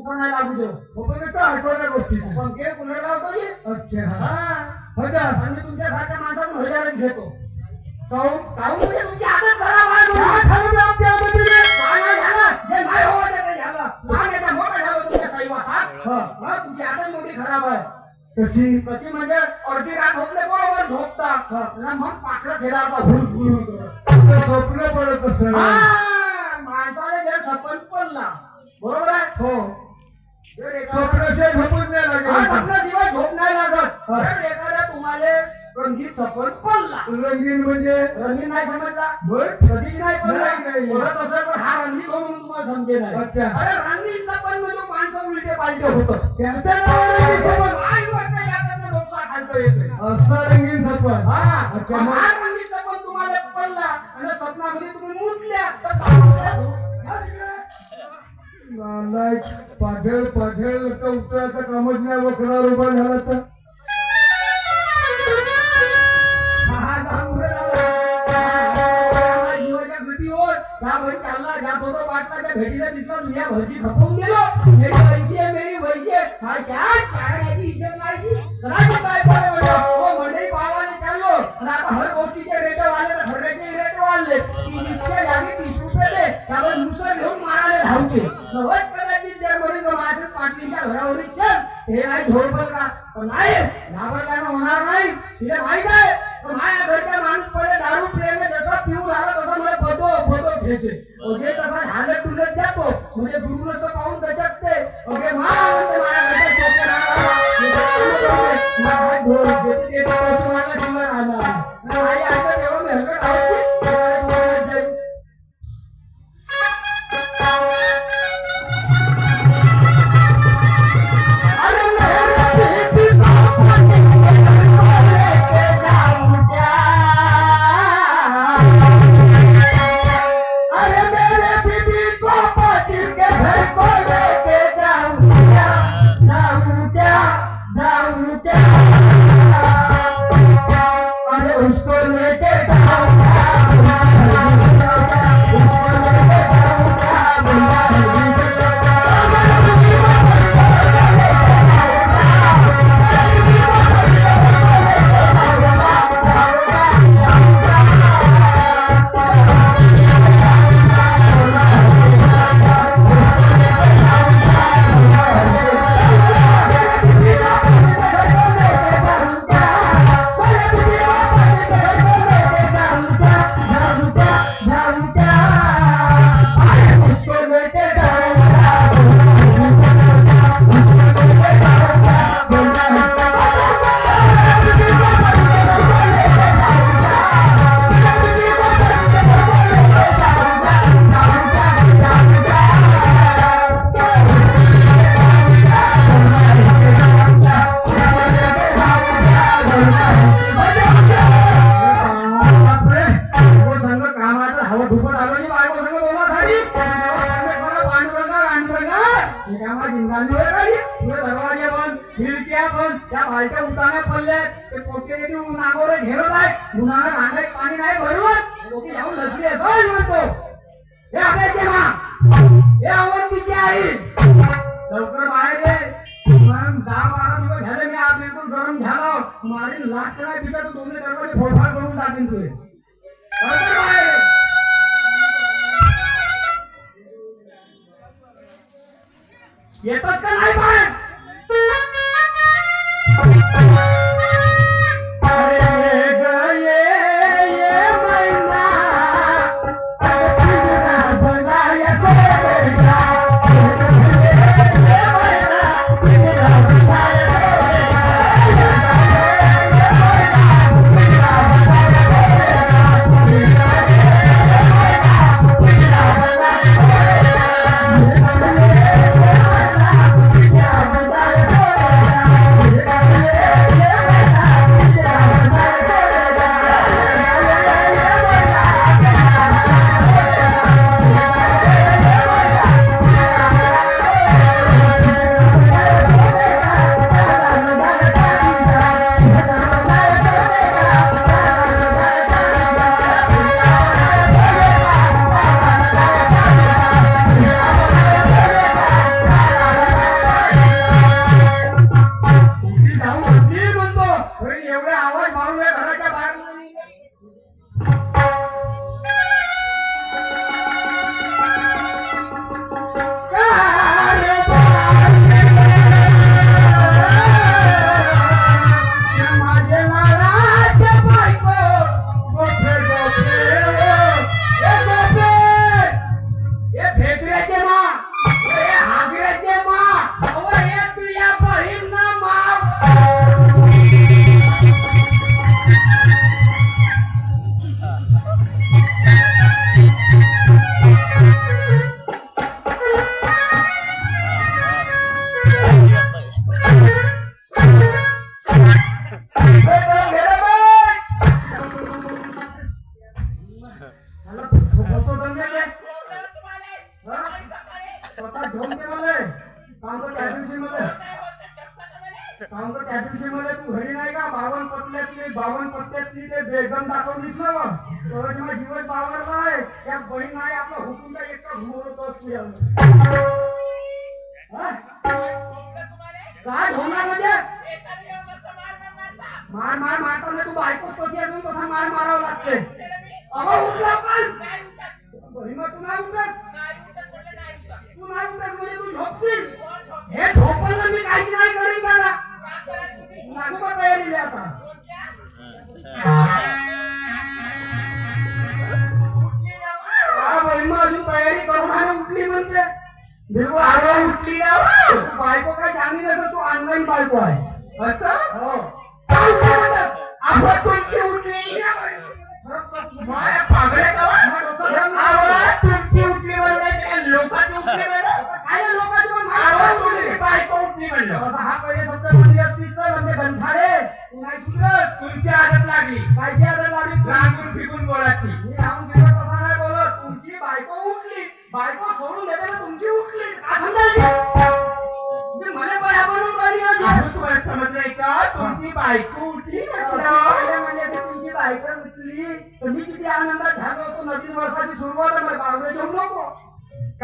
नाही लागू देऊ पण ते काय आठवण्या गोष्टी पंखे कुलर लावतो मी अच्छा हा हा हजार आणि मी तुमच्यासारख्या माणसाकडून हजारच घेतो काहून काहून म्हणजे आदत खराब आहे काय म्हणून. खाल्लं मी आपल्या हातामध्ये? काय नाही झालं? जे नाही हवं ते काही झालं. लहान याचा मोठा झाला तुमच्या साईवासात. हा. हा, तुमची आदत मोठी खराब आहे कशी कशी म्हणजे अर्धी रात झोपले बरोबर. आणि मग पाखरं होतं. आपलं स्वप्न पडत असेल हा, माणसाला जर सपन पडला बरोबर आहे हो झोपून नाही लागेल स्वप्नाशिवाय झोप नाही लागत. जर एखाद्या तुम्हाला रंगीत पडला. रंगीन म्हणजे? रंगीत नाही समजला? कधीच नाही पडला. बोलत पण हा रंगीत हो म्हणून तुम्हाला समजे नाही. अच्छा. अरे रंगीत सपन म्हणजे माणसं उलटे पालटे होतं. त्याचं रंगीन डोसा खालतो येतोय. असं रंगीन सपन हा. रंगीत सपन तुम्हाला पडला आणि स्वप्नामध्ये तुम्ही मुतल्या. तर काय होतं? नालायक पाझळ पाझळ तर? उतरायचं कामच नाही वखरा उभा झाला तर भेटीला दिसला मी या भरची खपवून गेलो मेरी वैशी आहे मेरी वैशी आहे हा इज्जत नाही काय म्हणजे हो मंडळी चाललो. आणि आता हर गोष्टीचे रेट वाढले तर रेट वाढले. जागी तीस रुपये दे. त्यावर घेऊन मारायला धावते. कदाचित जर माझ्या पाटलीच्या घरावर चल. हे नाही झोडपल का पण नाही घाबरल्यानं होणार नाही. तिला माहीत आहे पण माझ्या घरच्या माणूस पहिले दारू पिल्याने जसा पिऊ लागला तसा मला फोटो फोटो घ्यायचे. ओके तसा हालत तुलत जातो म्हणजे दुरुस्त पाहून दचकते. ओके मा पालट्या त्या भालच्या ते पोटे येते नागोरे घेरत आहे उन्हाळा भांड्यात पाणी नाही भरून लोक जाऊन लसले होय म्हणतो हे आपल्याचे मा हे अवंतीची आई लवकर बाहेर ये. दहा बारा दिवस झाले मी आज बिलकुल गरम झाला. मारी लाट नाही पिता तू दोन्ही दरवाजे फोडफाड करून टाकेन तुझे लवकर बाहेर येतच का नाही बाहेर बायको काय जाणी असं तू ऑनलाईन बायको आहे. असं? हो.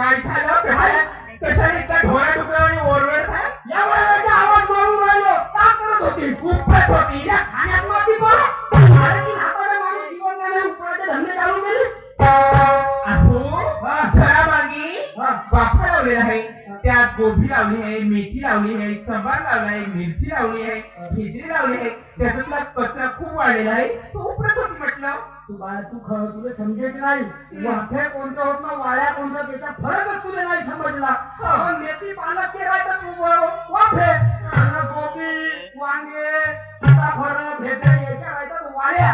काय झालं कशाला कशाला इतका ढोळा डुकरा आणि ओरडत आहे? या वयामध्ये आवाज मारून राहिलो. का करत होती? खूपच होती. या लावली आहे मेथी लावली आहे संबार लावला आहे मिरची लावली आहे खिचडी लावली आहे. त्याच्यातला कचरा खूप वाढलेला आहे. तो उपरत होती म्हटलं. तू बाळा तू खरं तुला समजेच नाही. वाफे कोणतं होत ना वाळ्या कोणतं त्याचा फरकच तुला नाही समजला. पण मेथी पालकचे राहतात तू वाफे. गोबी वांगे सीताफळ भेटे याच्या राहतात वाळ्या.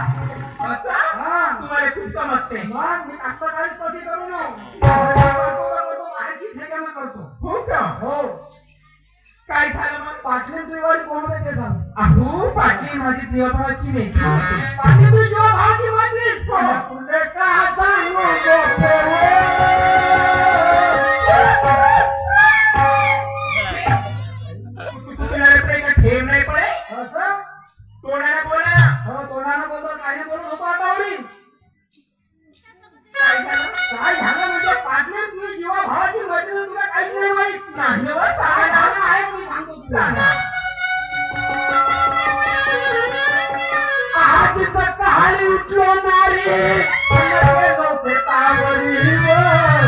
असं? हा. तुम्हाला खूप समजते. मग मी कास्तकारीच कशी करू नको. त्याची ठेक्यानं करतो. हो का? हो. काय झालं मग? पाटली दिवाळी कोण होते ते सांग. अहो पाटील माझी जीवभावाची मेथी पाटली तुझी जीवभावाची भावाची वाटली तुझे का सांगू सकाळी उठलो नारी गेलो शेतावरीवर.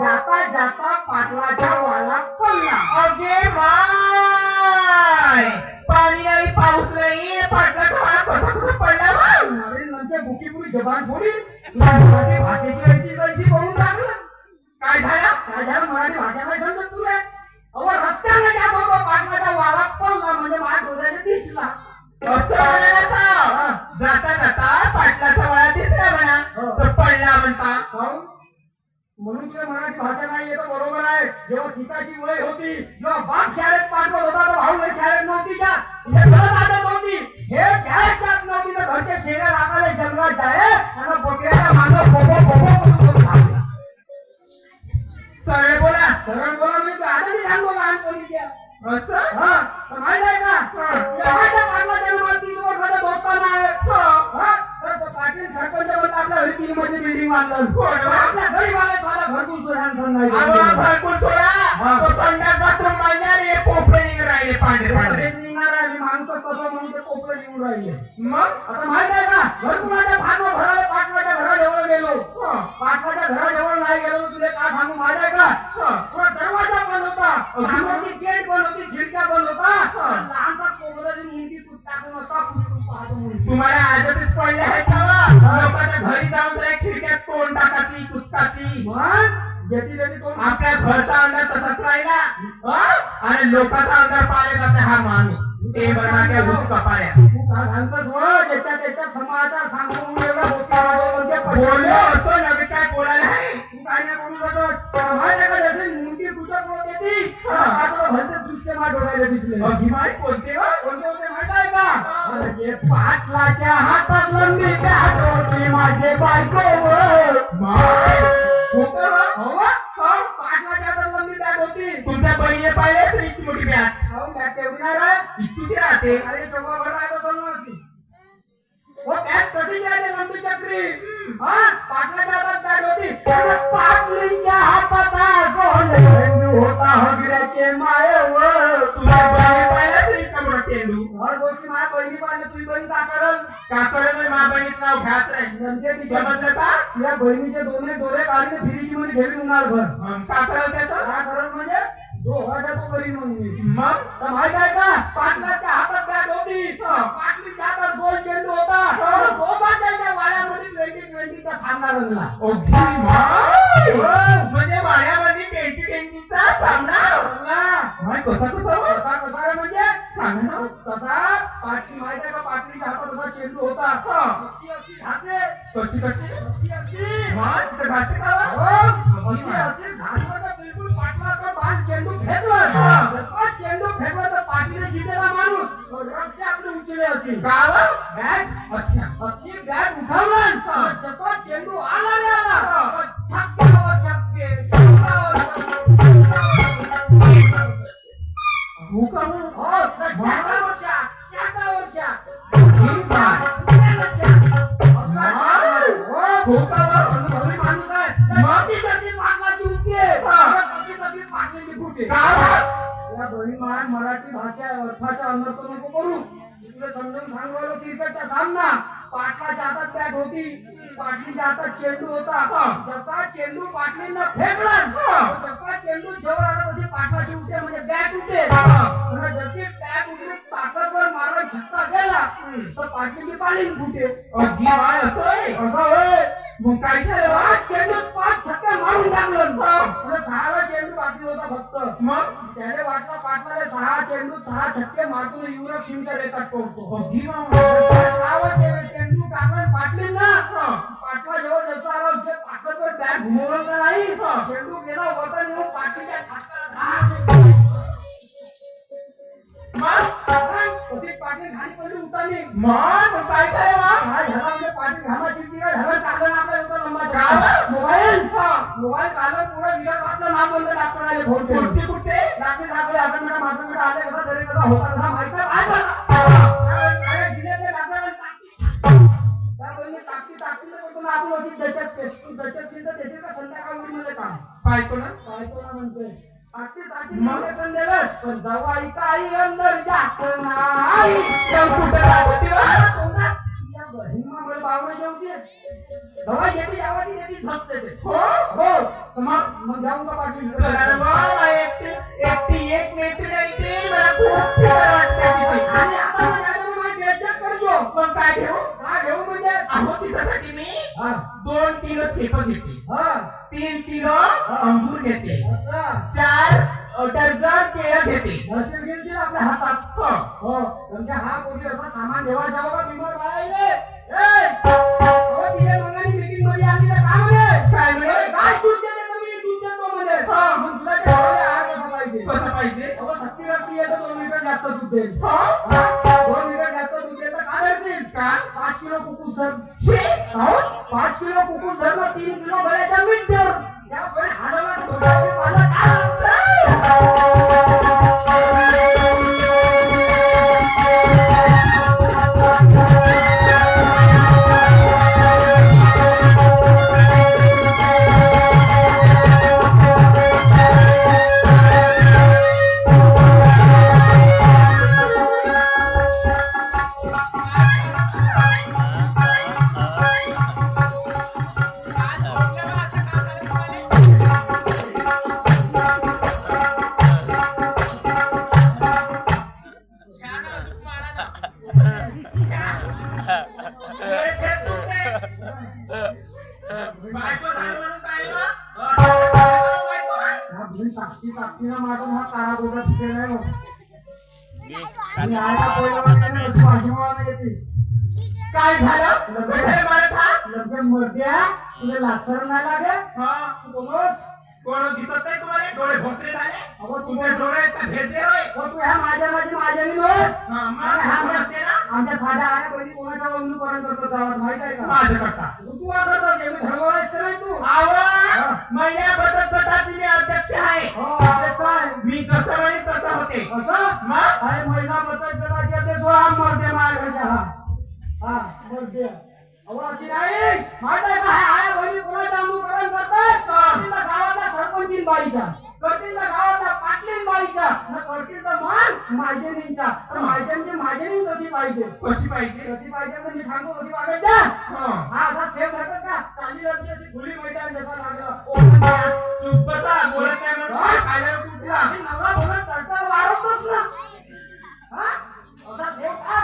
जाता जाता पाटलाच्या वाला पडला अगे माय पाणी नाही पाऊस नाही पाटला खावा कसा कसा पडला नवीन म्हणजे बुकीपुरी जबान थोडी मराठी भाषेची काय मराठी समजत तुला अहो त्या बाबा पडला म्हणजे माझ्या डोळ्याने दिसला असं म्हणाला का? जाता जाता पाटलाचा वाळा दिसला म्हणा हो. तर पडला म्हणता काहून? म्हणून तुला मराठी भाषा नाही येत बरोबर आहे जेव्हा सीताची वय होती जेव्हा बाप शाळेत पाठवत होता तर भाऊ शाळेत नव्हती जात हे घरात आदत होती हे शाळेत जात नव्हती तर घरचे शेऱ्या राखायला जंगलात जाय आणि बकऱ्याला मागं बोबो बोबो. सरळ बोला. सरळ बोला मी सांगतो लहानपणीच्या असं? हा तर माहीत आहे का? लहानच्या पाटला जन्म तीस वर्षाचा दोस्ताना आहे हा. तर तो पाटील सरपंच बोलतो आपल्या घरी तीन मध्ये बिल्डिंग बांधलं आपल्या घरी बांधलं साला घरकुल सुधारण नाही अहो, घरकुल सोडा. हा. तो संडास बाथरूम बांधणार हे पोपळे निघून राहिले पांढरे पांढरे. तेच निघणार आहे मी माणसं तसं म्हणून ते कोपरे येऊन राहिले. मग? आता पाटलाच्या हातात लंबी माझे बायको इतकी राहते अरे हो बॅग कशी राहते लंबी चक्री? पाटलाच्या हातात बॅग होती. आणि पाटलीच्या हातात गोल झेंडू होता. हगऱ्याचे मायवर तुझ्या बहिणीने पाहिलं असेल इतका मोठा चेंडू. हर गोष्टी माझ्या बहिणी पाहिजे तुझी बहीण का करल काकडे माझ्या बहिणीचं नाव घ्याच नाही. म्हणजे समजलं का? तुझ्या बहिणीचे दोन्ही डोळे काढले फिरीची मध्ये घेऊन उन्हाळ भर का करायला त्याचं म्हणजे? जो व्हायचा तो करीन म्हणून मी मग तर माहीत आहे का पाटलाच्या हातात बॅट होती पाटलीच्या हातात गोल चेंडू होता आणि दोघांच्या त्या वाड्यामध्ये ट्वेंटी ट्वेंटीचा सामना रंगला क्रिकेटचा सामना. पाटलाच्या हातात बॅट होती पाटलीच्या हातात चेंडू होता. जसा चेंडू पाटलीनं फेकला जसा चेंडू जवळ आला तशी पाटलाची उठे म्हणजे बॅट उठे. आणि जशी बॅट उठली ताकदवर मारा झटका गेला तर पाटलीची पाणी फुटे अगदी बाय असं आहे. असं होय मग काय बा? पाच चेंडू पाच छक्के मारून टाकलं. सहावा चेंडू बाकी होता फक्त. मग? त्याने वाटला पाटलाने सहा चेंडू सहा छक्के मारतून युवराज सिंगचा रेकॉर्ड तोडतो अगदी बा. सहावा चेंडू टाकून पाटली ना. पाटला जवळ जसं आला जे ताकदवर बॅट घुमवलं नाही. चेंडू गेला वरता येऊन पाटलीच्या मग? पाटील खाली पडली उतारली. मग? काय ठेवू काय घेऊ म्हणजे अहो तिच्यासाठी मी हा. दोन किलो शेपं घेते हा. तीन किलो अंगूर घेते असं चार डझन केळं घेते आपल्या हातात. हो. हो. म्हणजे हा कोणी असा सामान ठेवा जावं का बिमार बाळायले ए! अहो तिने मगानी मीटिंगमध्ये आली तर काय म्हणे? काय म्हणे? ए, काय दूध देते तर मी दूध देतो म्हणे. हा. मग तुला ते हवे आहार कसा पाहिजे? कसं पाहिजे? अहो सत्ती रक्ती येतं दोन लिटर जास्त दूध देईल. हो? हा? दोन लिटर जास्त दूध देतं काय का पाच किलो कुकूस धर शे अहो पाच किलो कुकूस धर मग तीन किलो भरायचा मीठ त्यामुळे हाडाला तोंडाने पाला काय झाले अहो तू तुमचे डोळे का भेटले होय? हो तू ह्या माझ्या माझी माझ्यानी नव्हे. हा, मग आणि कोण आमच्या असते ना? आमच्या साध्या आया बहिणी कोणाच्या वंदूकरण करतो गावात माहीत आहे का? माझं करता. तू तू काय करतो ते मी धडवडायचं नाही तू. आवा महिन्या बचत गटाचे मी अध्यक्ष आहे. हो अध्यक्ष ते असं? मग अरे महिला बचत गटाचे मरते माझ्याकडे हा हा. मरते अहो अशी नाही माहीत आहे का आया बहिणी कोणाच्या अनुकरण करतात करतील तर गावातल्या सरपंचीन बाईचा करतील तर गावातल्या पाटलीन बाईचा आणि करतील तर मान मायजेनींचा तर मायजेनची मायजेनी कशी पाहिजे? कशी पाहिजे तर मी सांगतो कशी वागायच्या हं. हा असा सेम राहतात का चांदी रंगची अशी खुली मैदान जसा लागलं चुप बसा बोलत नाही म्हणून खायला कुठला नवरा बोलत चढताना वारवतोच ना. हा? असा ठेव का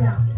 हा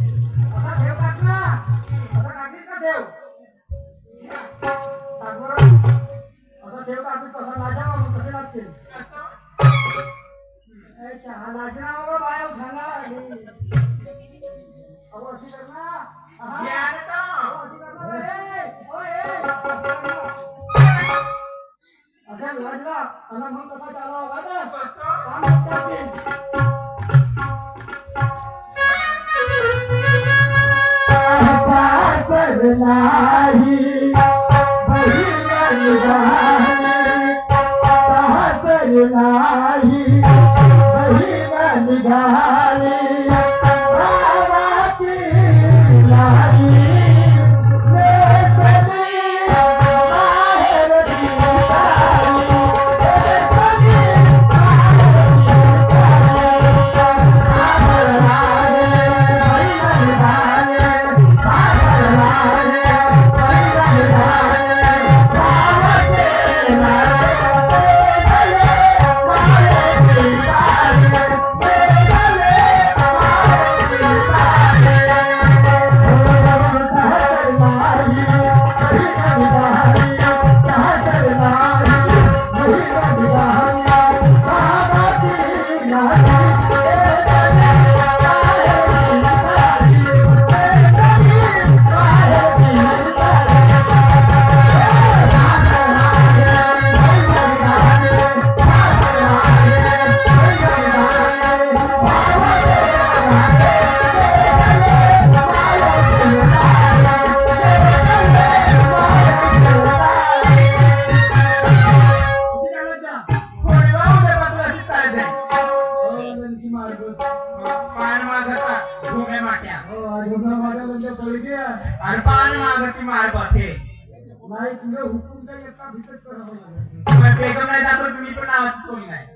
नाही जातो तुम्ही पण नावाची सोयी नाही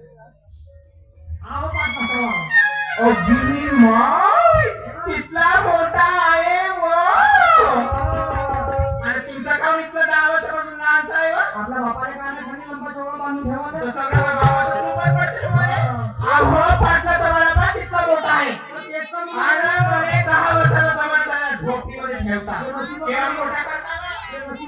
आहो पाठ अगदी माय तिथला मोठा आहे आणि तुमचा काम इथलं गावाच्या पासून लहानचा आहे आपल्या बापाने काय नाही सांगितलं लंबा बांधून ठेवा तो ते. गावाचा सुपर पडते तुम्हाला अहो पाचला पण तिथला मोठा आहे आणि दहा वर्षाचा जमाना झोपडीमध्ये ठेवता केवढा मोठा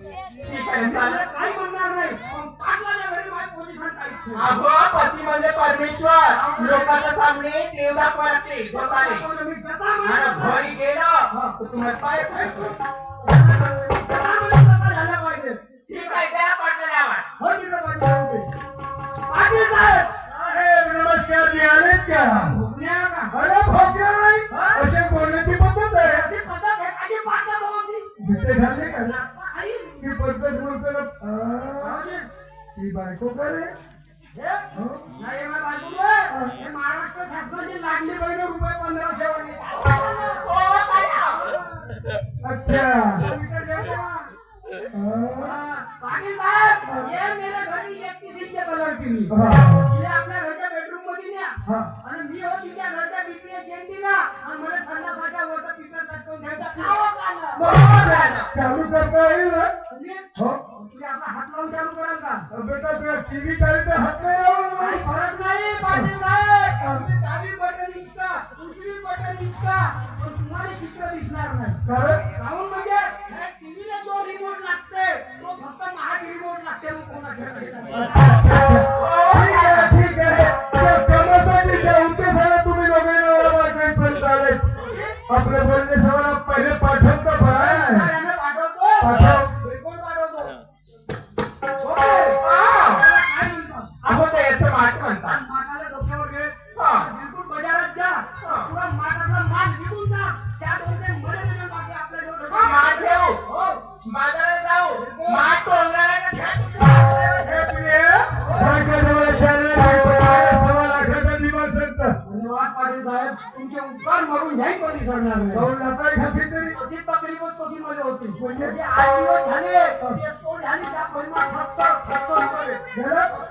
नाही चालेल. अहो पती म्हणजे परमेश्वर. लोकांच्या सामने देव दाखवायचे स्वतःने आणि घरी गेलं तुम्हाला पाय. ठीक आहे द्या पाठवल्या साहेब नमस्कार आलेत हात लावून चालू कराल का? बेटा तुला टीव्ही चालू तर हात नाही लावून फरक नाही पाटील साहेब. डावी बटन इचका उजवी बटन इचका पण तुम्हाला चित्र दिसणार नाही. कारण? राहून म्हणजे टीव्हीला जो रिमोट लागते तो फक्त महाग रिमोट लागते मग कोणाच्या સાહેब उनके ऊपर मरू यही परिसर ना है और लता खसी तेरी उसी तकलीफ उसी मरे होती कोई ये आजीवन धने ये तो धने का परिमाण खत्तर खत्तर करे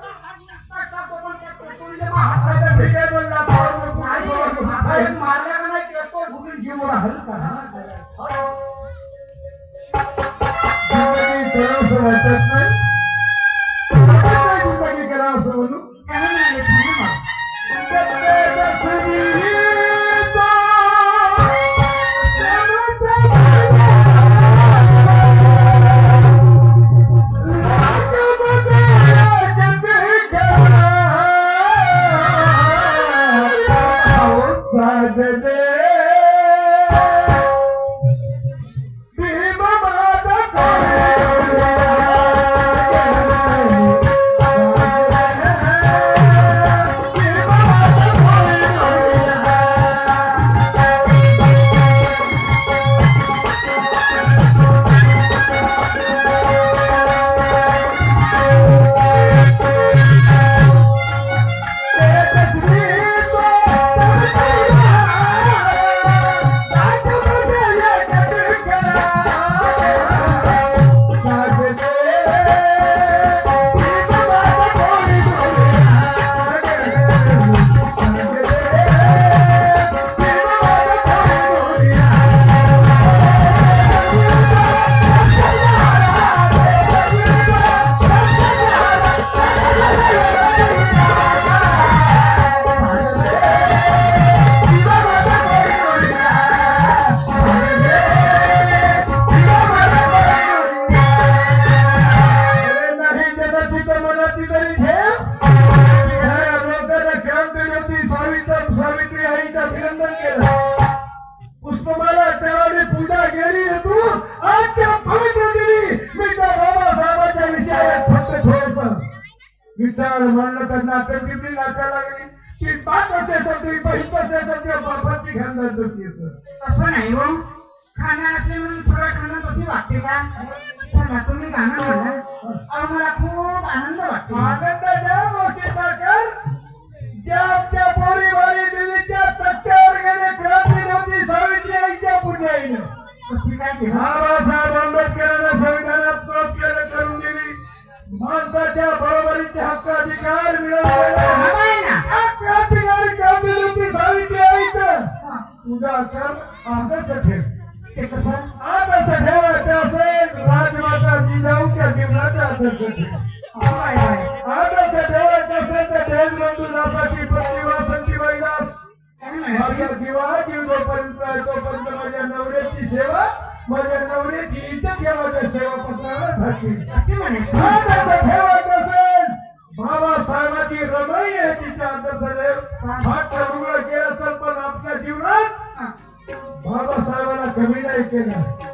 Vamos a ver la comida y queda.